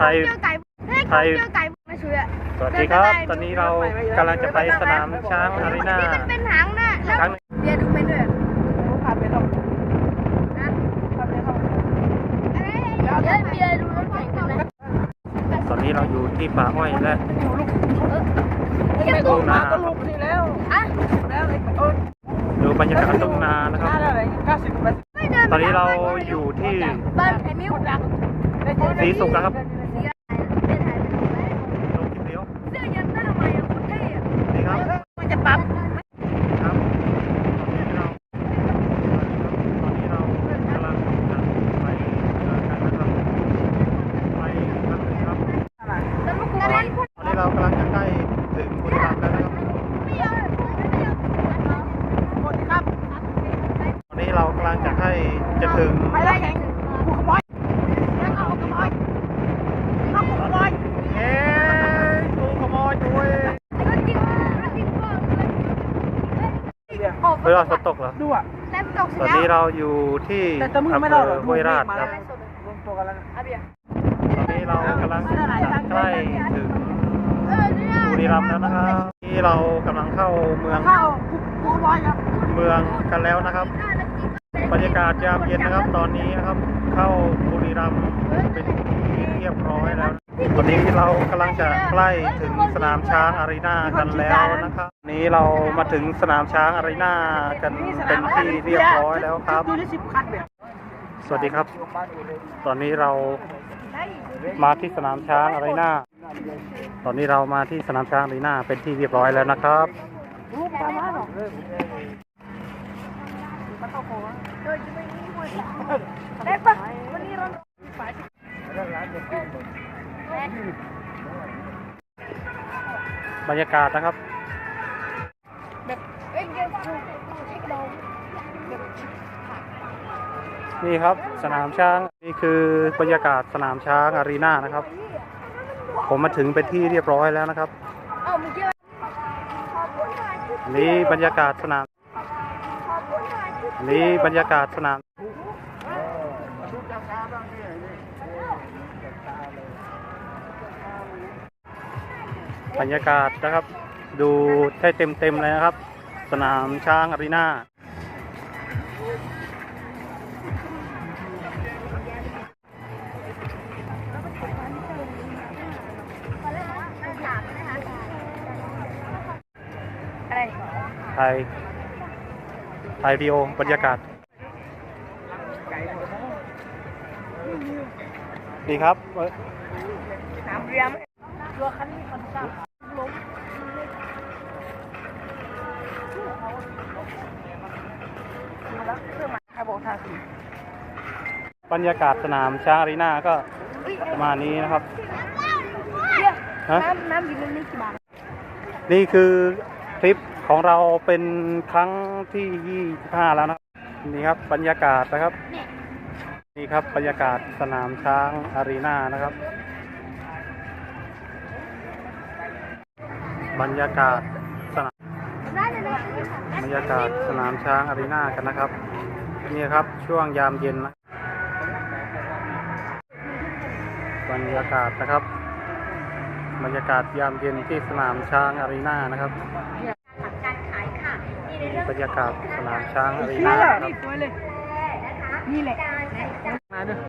ไทยเจอไก่ให้ไทย เจอไก่ไม่ช่วยอะสวัสดีครับ ตอนนี้เรากำลังจะไปสนามช้างอารีนาที่มันเป็นหางน่ะแล้วครั้งเบียร์ดูเป็นด้วยผ่านไปครับนะผ่านไปครับอะไรเดี๋ยวเบียร์ดูรถแข่งกันนะตอนนี้เราอยู่ที่ป่าอ้อยและอยู่ลูกเก็บไม่ตัต้วองมาก็ลูกนี่แล้วอะแล้วไอ้เออดูบรรยากาศตรงนานะครับค่าอะไรเก้าสิบเปอร์เซ็นต์ไม่เดินตอนนี้เราอยู่ที่บ้านไอ้มิ้วดังสีสุกนะครับ สีอะไรเป็นถ่ายเป็นอะไร ลงคลิปเดียว เสื้อยันได้ทำไมอะคนเท่อะ นี่ครับ มันจะปั๊บ ครับตอนนี้เราตอนนี้เรากำลังจะไปเดินกันนะครับไปครับครับ แล้วลูกอะไร ตอนนี้เรากำลังจะใกล้ถึงบุรีรัมย์แล้วนะครับ ไม่ยอมไม่ยอม หมดครับ ตอนนี้เรากำลังจะให้ จะถึงไปแล้วแข่งกูขโมยแล้วเอาขโมยเอากูขโมยเอ๊ะกูขโมยด้วยรถจริงรถจริงก็โอ้เรือฝนตกเหรอดูอะแต้มตกตอนนี้เราอยู่ที่แต่จะมืออำไม่เภรออดหรอกห้วยราชครับรวมตัวกันแล้วนะอาเบียตอนนี้เรากำลังจะใกล้ถึงเออเนี่ยบุรีรัมย์แล้วนะครับนี่เรากำลังเข้าเมืองเข้ากูขโมยครับเมืองกันแล้วนะครับ บรรยากาศยามเย็นนะครับ ตอนนี้นะครับเข้าบุรีรัมย์เป็นที่เรียบร้อยแล้ว ตอนนี้เรากำลังจะใกล้ถึงสนามช้างอารีนากันแล้วนะครับนี้เรามาถึงสนามช้างอารีนากันเป็นที่เรียบร้อยแล้วครับ สวัสดีครับ ตอนนี้เรามาที่สนามช้างอารีนาตอนนี้เรามาที่สนามช้างอารีนาเป็นที่เรียบร้อยแล้วนะครับ บรรยากาศนะครับเอ้ยเดี๋ยวดูเช็คเรานี่ครับสนามช้างนี่คือบรรยากาศสนามช้างอารีนานะครับ ผมมาถึงเป็นที่เรียบร้อยแล้วนะครับเอ้าเมื่อกี้นี่บรรยากาศสนาม นี่บรรยากาศสนามบรรยากาศนะครับ ดูให้เต็มเต็มเลยนะครับ สนามช้างอารีนาอะไรไทย ไทยวิดีโอบรรยากาศดีครับเอ้ยน้ำเรียมตัวคันนี้คันสามล้มแล้วเครื่องมาใครบอกทาสีบรรยากาศสนามช้างอารีนาก็ประมาณนี้นะครับฮะน้ำน้ำอยู่ในนี้กี่บาทนี่คือคลิป ของเราเป็นครั้งที่ 25 แล้วนะครับนี่ครับบรรยากาศนะครับ นี่ครับบรรยากาศสนามช้างอารีนานะครับ บรรยากาศสนามได้เลยนะบรรยากาศสนามช้างอารีนากันนะครับนี่ครับช่วงยามเย็นนะบรรยากาศนะครับ บรรยากาศยามเย็นที่สนามช้างอารีนานะครับการขายค่ะ บรรยากาศสนามช้างอะรีนาครับนี่แหละนี่แหละมาด้วย